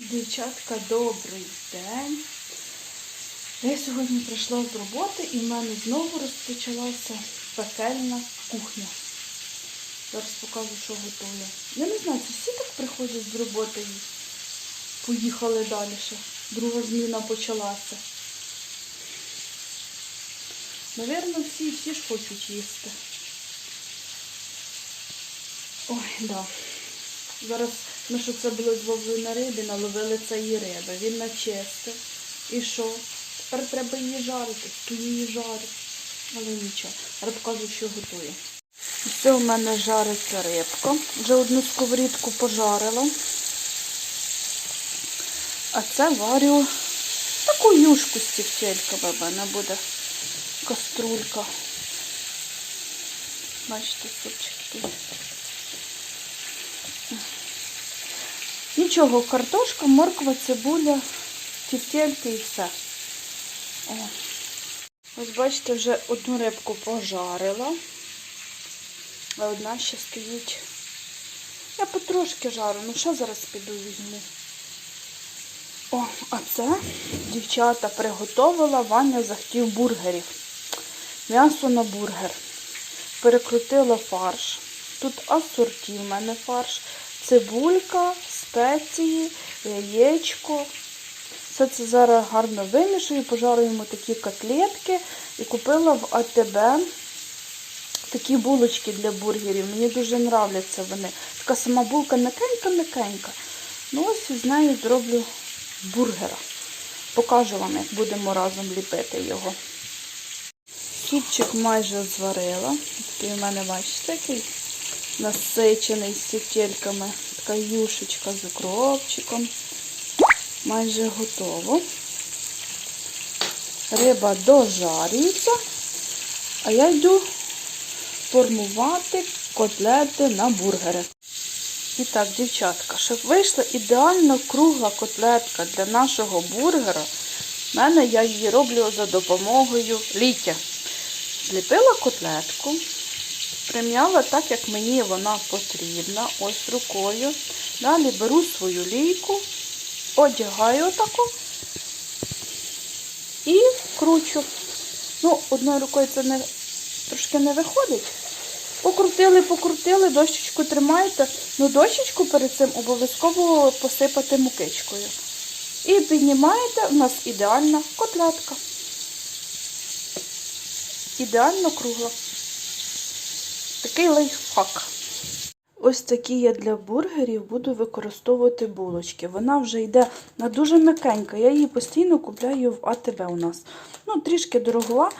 Дівчатка, добрий день. Я сьогодні прийшла з роботи і в мене знову розпочалася пекельна кухня. Зараз покажу, що готую. Я не знаю, це всі так приходять з роботи і поїхали далі. Друга зміна почалася. Навірно, всі, всі ж хочуть їсти. Ой, да. Зараз ми що це було зловили на рибі, наловили цієї риби. Він начистив. І що? Тепер треба її жарити. То її жарить. Але нічого. Покажу, що готую. Все у мене жариться рибка. Вже одну сковорідку пожарила. А це варю таку юшку з тівтельками в мене буде каструлька. Бачите, супчик. Нічого, картошка, морква, цибуля, тівтельки і все. О. Ось бачите, вже одну рибку пожарила, а одна ще стоїть. Я потрошки жару, ну що зараз піду візьму. О, а це дівчата приготовила, Ваня захотів бургерів. М'ясо на бургер. Перекрутила фарш. Тут асорті в мене фарш, цибулька, спеції, яєчко. Все це зараз гарно вимішую, пожарюємо такі котлетки. І купила в АТБ такі булочки для бургерів. Мені дуже нравляться вони. Така сама булка м'якенька-м'якенька. Ну ось із нею зроблю бургера. Покажу вам, як будемо разом ліпити його. Супчик майже зварила. Такий у мене, бачите, такий насичений з тівтельками. Така юшечка з укропчиком. Майже готово. Риба дожарюється, а я йду формувати котлети на бургери. І так, дівчатка, щоб вийшла ідеально кругла котлетка для нашого бургера, в мене я її роблю за допомогою ліття. Зліпила котлетку, прим'яла так, як мені вона потрібна, ось рукою. Далі беру свою лійку, одягаю отаку і вкручу. Ну, одною рукою це не, трошки не виходить. Покрутили, покрутили, дощечку тримаєте. Ну, дощечку перед цим обов'язково посипати мукичкою. І піднімаєте, у нас ідеальна котлетка. Ідеально кругла. Такий лайфхак. Ось такі я для бургерів буду використовувати булочки. Вона вже йде на дуже м'якенька. Я її постійно купляю в АТБ у нас. Ну, трішки дорогова.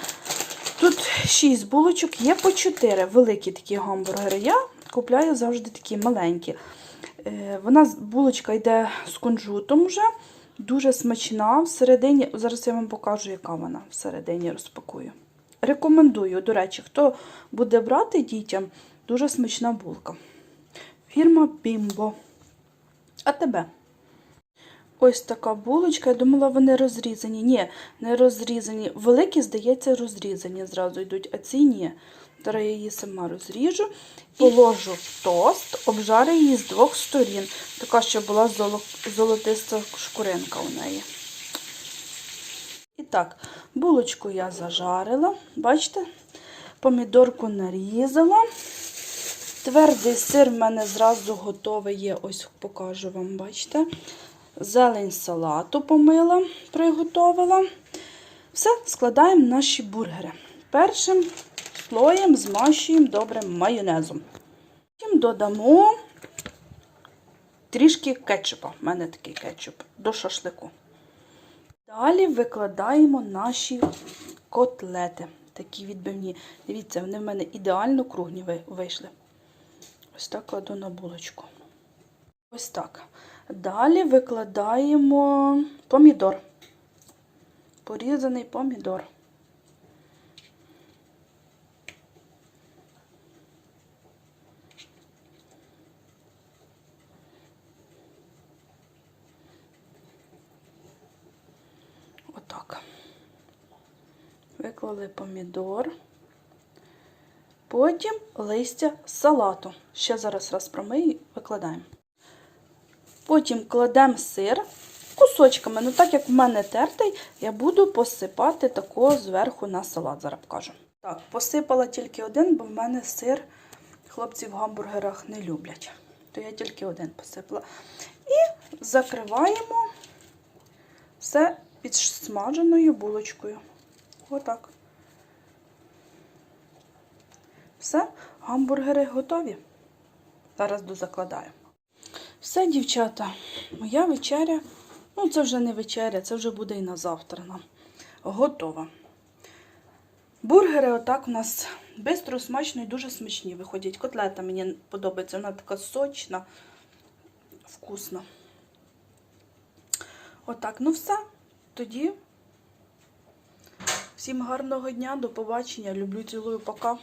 Тут 6 булочок, є по 4 великі такі гамбургери. Я купляю завжди такі маленькі. Е, Вона булочка йде з кунжутом вже, дуже смачна. Всередині, зараз я вам покажу, яка вона всередині розпакую. Рекомендую, до речі, хто буде брати дітям, дуже смачна булка. Фірма Бімбо. А тебе? Ось така булочка. Я думала, вони розрізані. Ні, не розрізані. Великі, здається, розрізані зразу йдуть, а ці ні. Зараз я її сама розріжу. Положу в тост, обжарю її з двох сторін. Така, щоб була золотиста шкуринка у неї. Так, булочку я зажарила. Бачите? Помідорку нарізала. Твердий сир в мене зразу готовий є. Ось покажу вам, бачите. Зелень салату помила, приготувала. Все, складаємо наші бургери. Першим слоєм змащуємо добрим майонезом. Потім додамо трішки кетчупа. У мене такий кетчуп до шашлику. Далі викладаємо наші котлети. Такі відбивні. Дивіться, вони в мене ідеально кругні вийшли. Ось так кладу на булочку. Ось так. Далі викладаємо помідор. Порізаний помідор. Отак. Виклали помідор. Потім листя салату. Ще зараз раз промию, викладаємо. Потім кладемо сир кусочками. Ну, так як в мене тертий, я буду посипати такого зверху на салат, зараз покажу. Так, посипала тільки один, бо в мене сир хлопці в гамбургерах не люблять. То я тільки один посипала. І закриваємо все підсмаженою булочкою. Отак. Все, гамбургери готові. Зараз дозакладаю. Все, дівчата, моя вечеря, ну це вже не вечеря, це вже буде і на завтра нам. Готова. Бургери отак у нас бистро, смачно і дуже смачні виходять. Котлета мені подобається, вона така сочна, вкусна. Отак, ну все. Тоді всім гарного дня, до побачення. Люблю, цілую, пока.